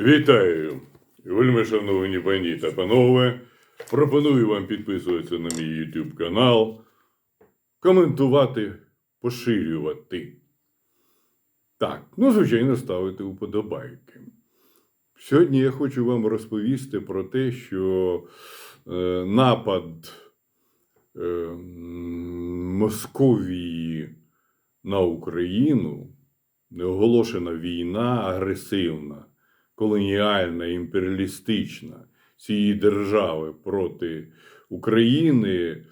Вітаю, вельми шановні пані та панове. Пропоную вам підписуватися на мій YouTube канал, коментувати, поширювати. Так, ну, звичайно, ставити уподобайки. Сьогодні я хочу вам розповісти про те, що е, напад е, Московії на Україну, неоголошена війна агресивна, колоніальна, імперіалістична цієї держави проти України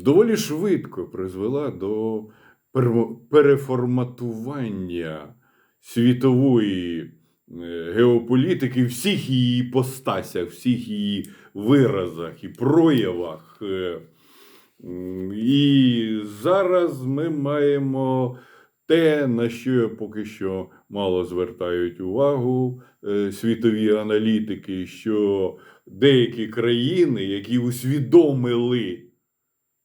доволі швидко призвела до переформатування світової е, геополітики всіх її постасях, всіх її виразах і проявах. Е, І зараз ми маємо те, на що поки що мало звертають увагу е, світові аналітики, що деякі країни, які усвідомили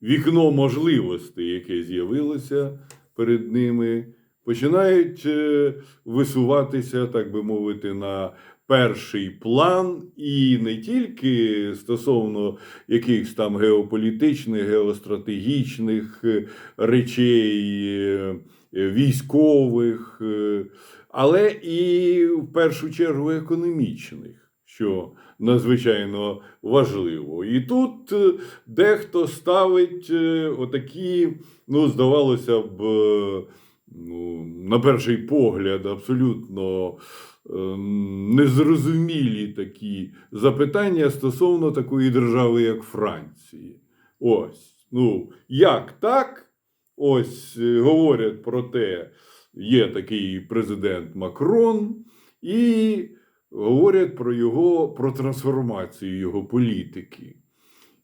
вікно можливостей, яке з'явилося перед ними, починають е, висуватися, так би мовити, на перший план, і не тільки стосовно якихось там геополітичних, геостратегічних е, речей, військових, е, але і в першу чергу економічних, що надзвичайно важливо. І тут е, дехто ставить е, отакі, ну, здавалося б, е, ну, на перший погляд, абсолютно е, незрозумілі такі запитання стосовно такої держави, як Франції. Ось, ну, як так? Ось е, говорять про те, є такий президент Макрон, і говорять про його про трансформацію його політики.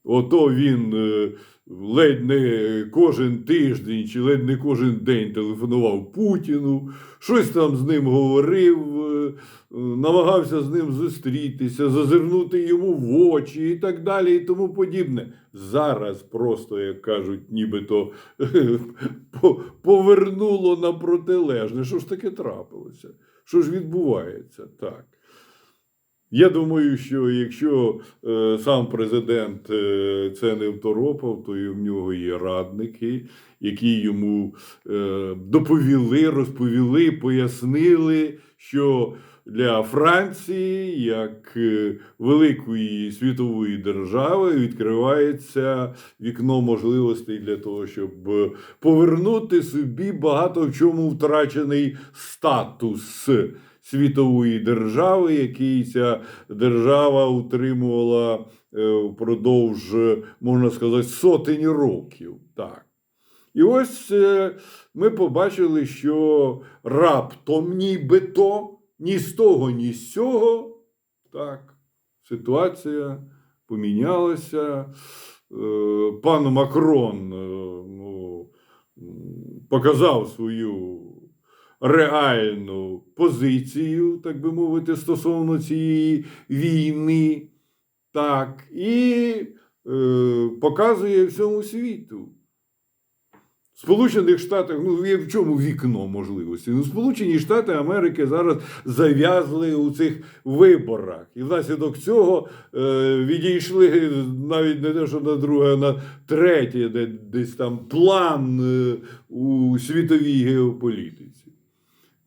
Ото він е, ледь не кожен тиждень чи ледь не кожен день телефонував Путіну, щось там з ним говорив, е, е, намагався з ним зустрітися, зазирнути йому в очі і так далі, і тому подібне. Зараз просто, як кажуть, нібито по- повернуло на протилежне. Що ж таке трапилося? Що ж відбувається? Так. Я думаю, що якщо е, сам президент е, це не второпав, то в нього є радники, які йому е, доповіли, розповіли, пояснили, що для Франції, як е, великої світової держави, відкривається вікно можливостей для того, щоб повернути собі багато в чому втрачений статус світової держави, який ця держава утримувала е, впродовж, можна сказати, сотень років. Так. І ось е, ми побачили, що раптом нібито ні з того, ні з цього, так, ситуація помінялася. Е, Пан Макрон ну, показав свою реальну позицію, так би мовити, стосовно цієї війни, так, і е, показує всьому світу. В Сполучених Штатах, ну в чому вікно можливості? Ну, Сполучені Штати Америки зараз зав'язли у цих виборах. І внаслідок цього е, відійшли навіть не те, що на друге, а на третє, де десь там план е, у світовій геополітиці.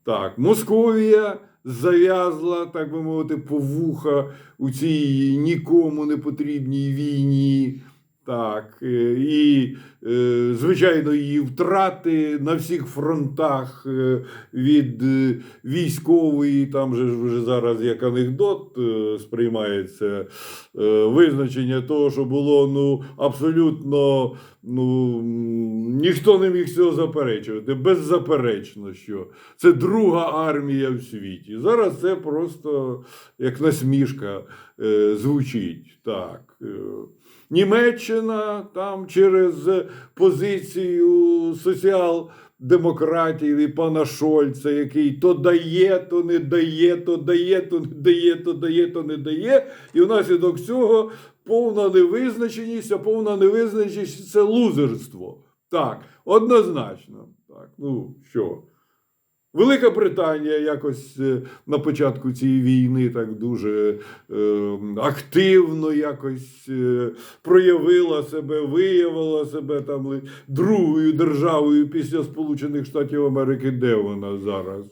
Так, Московія зав'язла, так би мовити, по вуха у цій нікому не потрібній війні. Так, е, і, е, звичайно, її втрати на всіх фронтах е, від військової, там же вже зараз як анекдот сприймається визначення того, що було ну, абсолютно ну, ніхто не міг цього заперечувати. Беззаперечно, що це друга армія в світі. Зараз це просто як насмішка звучить. Так. Е. Німеччина там через позицію соціал-демократів і пана Шольца, який то дає, то не дає, то дає, то не дає, то дає, то не дає. І внаслідок цього повна невизначеність, а повна невизначеність це лузерство. Так, однозначно. Так, ну що? Велика Британія якось е, на початку цієї війни так дуже е, активно якось е, проявила себе, виявила себе там другою державою після Сполучених Штатів Америки. Де вона зараз?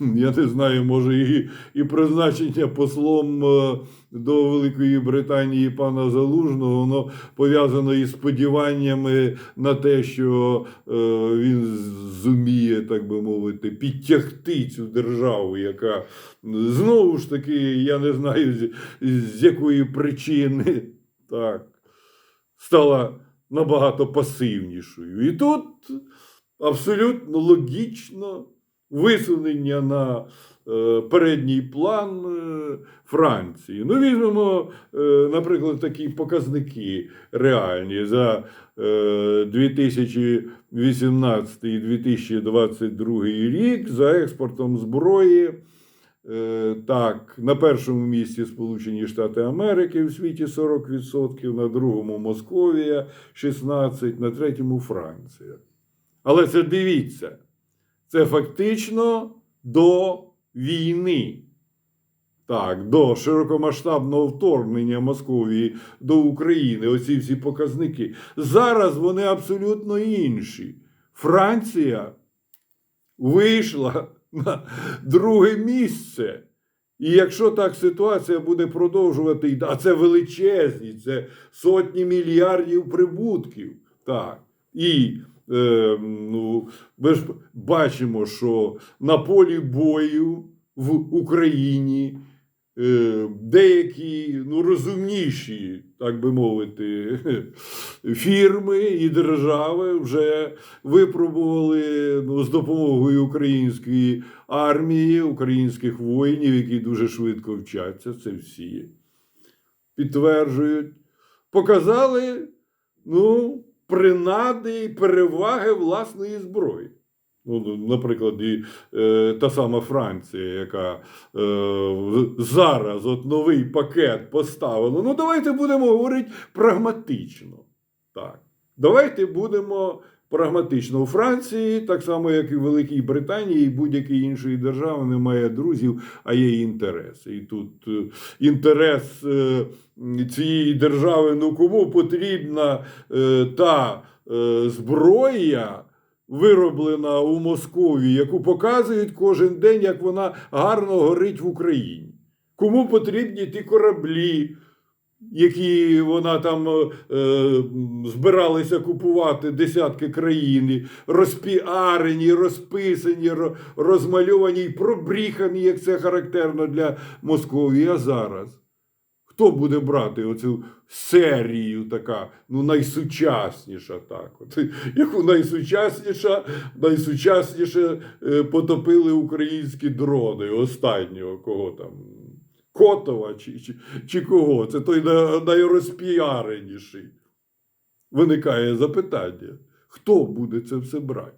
Я не знаю, може, і, і призначення послом е, до Великої Британії пана Залужного, воно пов'язано із сподіваннями на те, що е, він зуміє, так би мовити, підтягти цю державу, яка знову ж таки, я не знаю, з, з якої причини так, стала набагато пасивнішою. І тут абсолютно логічно висунення на е, передній план е, Франції. Ну, візьмемо, е, наприклад, такі показники реальні за е, 2018 і 2022 рік за експортом зброї. Так, на першому місці Сполучені Штати Америки в світі 40%, на другому Московія 16%, на третьому Франція. Але це дивіться, це фактично до війни. Так, до широкомасштабного вторгнення Московії до України, оці всі показники. Зараз вони абсолютно інші. Франція вийшла на друге місце. І якщо так ситуація буде продовжувати, а це величезні, це сотні мільярдів прибутків. Так. І е, ну, ми ж бачимо, що на полі бою в Україні е, деякі ну, розумніші, так би мовити, фірми і держави вже випробували ну, з допомогою української армії, українських воїнів, які дуже швидко вчаться, це всі підтверджують, показали ну, принади і переваги власної зброї. Ну, наприклад, і е, та сама Франція, яка е, зараз от новий пакет поставила. Ну, давайте будемо говорити прагматично. Так. Давайте будемо прагматично. У Франції, так само, як і в Великій Британії, і будь-якій іншої держави немає друзів, а є інтереси. І тут е, інтерес е, цієї держави, ну кому потрібна е, та зброя, вироблена у Московії, яку показують кожен день, як вона гарно горить в Україні. Кому потрібні ті кораблі, які вона там е, е, збиралися купувати десятки країн, розпіарені, розписані, розмальовані і пробріхані, як це характерно для Московії. А зараз хто буде брати оцю серію, така, ну найсучасніша, так, от, яку найсучасніша, найсучасніше е, потопили українські дрони останнього, кого там. Котова чи, чи, чи кого? Це той найрозпіареніший. Виникає запитання: хто буде це все брати?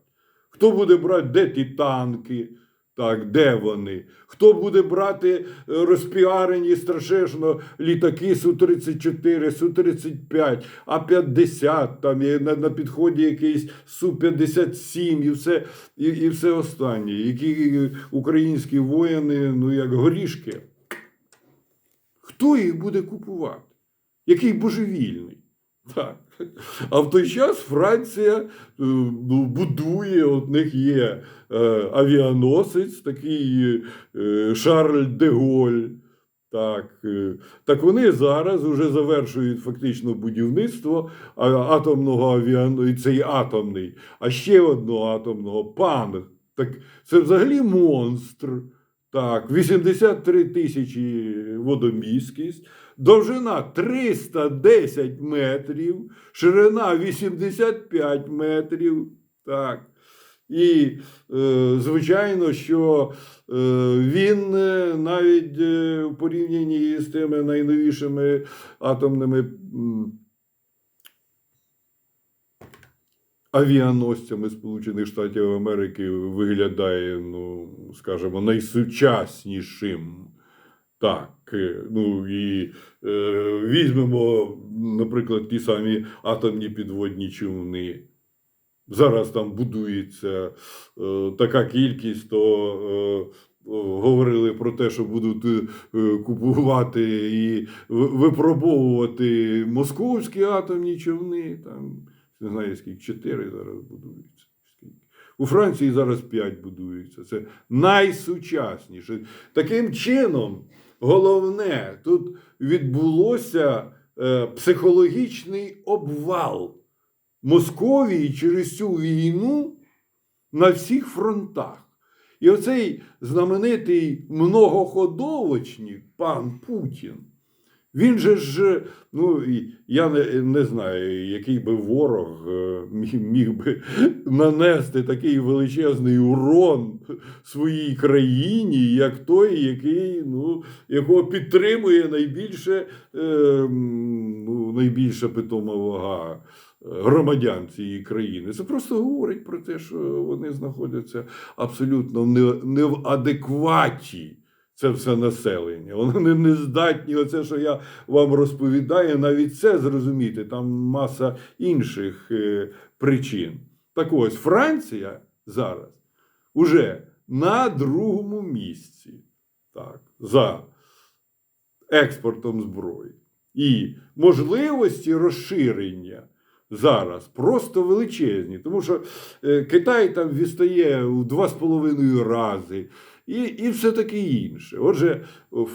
Хто буде брати, де ті танки? Так, де вони? Хто буде брати е, розпіарені страшенно літаки Су-34, Су-35, А-50, там на, на підході якийсь Су-57 і все, і, і все останнє. Які українські воїни, ну як горішки. Хто їх буде купувати? Який божевільний? Так. А в той час Франція е, ну, будує, от них є е, авіаносець, такий е, Шарль де Голь. Так, так вони зараз вже завершують фактично будівництво атомного авіаносця, і цей атомний, а ще одного атомного пан. Так це взагалі монстр. Так, 83 тисячі водоміськість, довжина 310 метрів, ширина 85 метрів. Так. І, е, звичайно, що е, він е, навіть в порівнянні з тими найновішими атомними авіаносцями Сполучених Штатів Америки виглядає, ну, скажімо, найсучаснішим. Так, е, ну і е, візьмемо, наприклад, ті самі атомні підводні човни. зараз там будується е, така кількість, то е, говорили про те, що будуть е, купувати і випробовувати московські атомні човни. Там не знаю, скільки чотири зараз будуються. У Франції зараз п'ять будуються. Це найсучасніше. Таким чином, головне, тут відбулося е, психологічний обвал Московії через цю війну на всіх фронтах. І оцей знаменитий многоходовочник, пан Путін, він же ж, ну, я не, не знаю, який би ворог е, міг, міг би нанести такий величезний урон своїй країні, як той, який, ну, якого підтримує найбільше, е, ну, найбільша питома вага е, громадян цієї країни. Це просто говорить про те, що вони знаходяться абсолютно не, не в адекваті. Це все населення. Вони не, здатні, оце, що я вам розповідаю, навіть це зрозуміти. Там маса інших е, причин. Так ось Франція зараз уже на другому місці так, за експортом зброї. І можливості розширення зараз просто величезні, тому що е, Китай там відстає у два з половиною рази і, і все таке інше. Отже,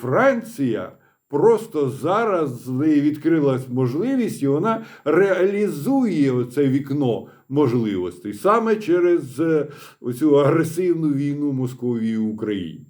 Франція просто зараз відкрилась можливість, і вона реалізує це вікно можливостей саме через цю оцю агресивну війну Московії в Україні.